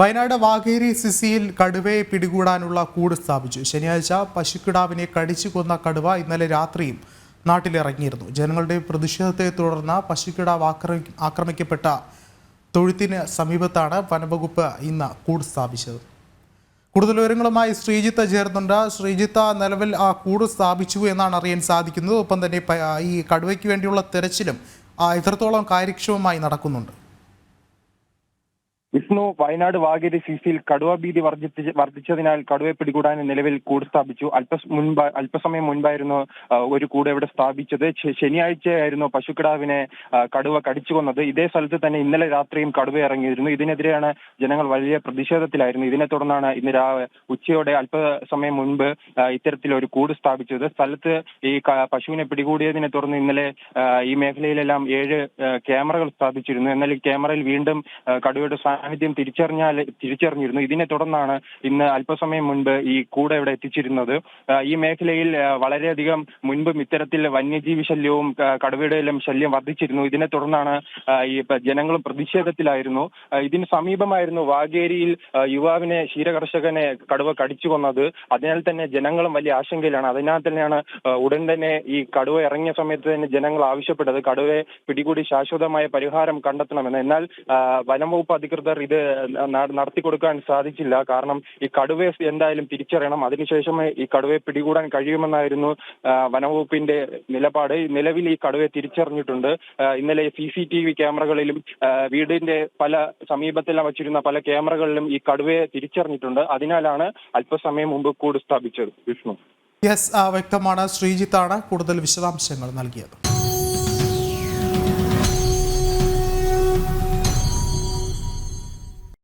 വയനാട് വാകേരി സിസിയിൽ കടുവയെ പിടികൂടാനുള്ള കൂട് സ്ഥാപിച്ചു. ശനിയാഴ്ച പശുക്കിടാവിനെ കടിച്ചു കൊന്ന കടുവ ഇന്നലെ രാത്രിയും നാട്ടിലിറങ്ങിയിരുന്നു. ജനങ്ങളുടെ പ്രതിഷേധത്തെ തുടർന്ന് പശുക്കിടാവ് ആക്രമി ആക്രമിക്കപ്പെട്ട തൊഴുത്തിന് സമീപത്താണ് വനവകുപ്പ് ഇന്ന് കൂട് സ്ഥാപിച്ചത്. കൂടുതൽ വിവരങ്ങളുമായി ശ്രീജിത്ത് ചേർന്നുണ്ട് ശ്രീജിത്ത് നിലവിൽ ആ കൂട് സ്ഥാപിച്ചു എന്നാണ് അറിയാൻ സാധിക്കുന്നത്. ഒപ്പം തന്നെ ഈ കടുവയ്ക്ക് വേണ്ടിയുള്ള തെരച്ചിലും എത്രത്തോളം കാര്യക്ഷമമായി നടക്കുന്നുണ്ട്. വിഷ്ണു വയനാട് വാഗേരി സിസിയിൽ കടുവ ഭീതി വർദ്ധിപ്പിച്ച് വർദ്ധിച്ചതിനാൽ കടുവയെ പിടികൂടാൻ നിലവിൽ കൂട് സ്ഥാപിച്ചു. അല്പ മുൻപ് അല്പസമയം മുൻപായിരുന്നു ഒരു കൂട് ഇവിടെ സ്ഥാപിച്ചത്. ശനിയാഴ്ചയായിരുന്നു പശുക്കിടാവിനെ കടുവ കടിച്ചു കൊന്നത്. ഇതേ സ്ഥലത്ത് തന്നെ ഇന്നലെ രാത്രിയും കടുവ ഇറങ്ങിയിരുന്നു. ഇതിനെതിരെയാണ് ജനങ്ങൾ വലിയ പ്രതിഷേധത്തിലായിരുന്നു. ഇതിനെ തുടർന്നാണ് ഇന്ന് രാ ഉച്ചയോടെ അല്പസമയം മുൻപ് ഇത്തരത്തിൽ ഒരു കൂട് സ്ഥാപിച്ചത്. സ്ഥലത്ത് ഈ പശുവിനെ പിടികൂടിയതിനെ തുടർന്ന് ഇന്നലെ ഈ മേഖലയിലെല്ലാം ഏഴ് ക്യാമറകൾ സ്ഥാപിച്ചിരുന്നു. എന്നാൽ ഈ ക്യാമറയിൽ വീണ്ടും കടുവയുടെ സാന്നിധ്യം തിരിച്ചറിഞ്ഞാൽ തിരിച്ചറിഞ്ഞിരുന്നു. ഇതിനെ തുടർന്നാണ് ഇന്ന് അല്പസമയം മുൻപ് ഈ കൂടെ ഇവിടെ എത്തിച്ചിരുന്നത്. ഈ മേഖലയിൽ വളരെയധികം മുൻപും ഇത്തരത്തിൽ വന്യജീവി ശല്യവും കടുവയുടെയെല്ലാം ശല്യം വർദ്ധിച്ചിരുന്നു. ഇതിനെ തുടർന്നാണ് ഈ ജനങ്ങളും പ്രതിഷേധത്തിലായിരുന്നു. ഇതിന് സമീപമായിരുന്നു വാഗേരിയിൽ യുവാവിനെ ക്ഷീരകർഷകനെ കടുവ കടിച്ചു കൊന്നത്. അതിനാൽ തന്നെ ജനങ്ങളും വലിയ ആശങ്കയിലാണ്. അതിനാൽ തന്നെയാണ് ഉടൻ തന്നെ ഈ കടുവ ഇറങ്ങിയ സമയത്ത് തന്നെ ജനങ്ങൾ ആവശ്യപ്പെട്ടത് കടുവയെ പിടികൂടി ശാശ്വതമായ പരിഹാരം കണ്ടെത്തണമെന്ന്. എന്നാൽ വനം വകുപ്പ് അധികൃതർ ഇത് ന- നടത്തി കൊടുക്കാൻ സാധിച്ചില്ല. കാരണം ഈ കടുവയെ എന്തായാലും തിരിച്ചറിയണം. അതിനുശേഷമേ ഈ കടുവയെ പിടികൂടാൻ കഴിയുമെന്നായിരുന്നു വനവകുപ്പിന്റെ നിലപാട്. നിലവിൽ ഈ കടുവയെ തിരിച്ചറിഞ്ഞിട്ടുണ്ട്. ഇന്നലെ സി സി ടി വി ക്യാമറകളിലും വീടിന്റെ പല സമീപത്തെല്ലാം വച്ചിരുന്ന പല ക്യാമറകളിലും ഈ കടുവയെ തിരിച്ചറിഞ്ഞിട്ടുണ്ട്. അതിനാലാണ് അല്പസമയം മുമ്പ് കൂട് സ്ഥാപിച്ചത്. വിഷ്ണു. യെസ് വ്യക്തമാണ്. ശ്രീജിത്താണ് കൂടുതൽ വിശദാംശങ്ങൾ നൽകിയത്.